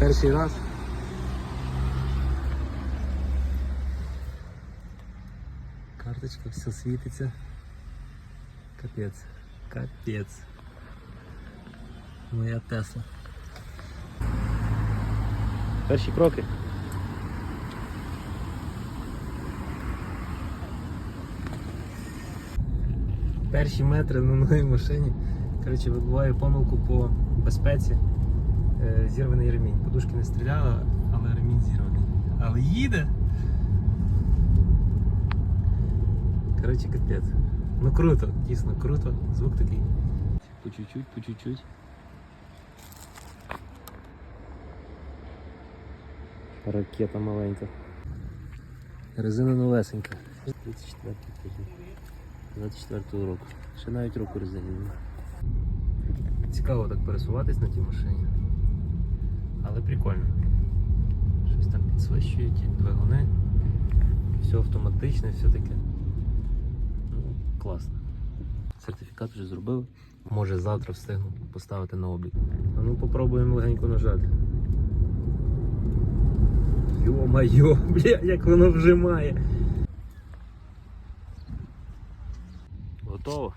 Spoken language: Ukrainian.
Перший раз. Карточка все світиться. Капець. Капець. Моя Тесла. Перші кроки. Перші метри на новій машині. Коротше, вибиваю помилку по безпеці. Е, Зірваний ремінь. Подушки не стріляла, але ремінь зірваний. Але їде. Коротше, капець. Ну круто, дійсно круто. Звук такий. По чуть-чуть, по чуть-чуть. Ракета маленька. Резина новесенька. 34 тиждень. 24 року. Ще навіть року резині. Цікаво так пересуватись на тій машині. Прикольно. Щось там підсвищує, ті двигуни. Все автоматичне, все таке. Ну, класно. Сертифікат вже зробив. Може завтра встигну поставити на облік. А ну попробуємо легенько нажати. Йо-майо, бля, як воно вжимає. Готово.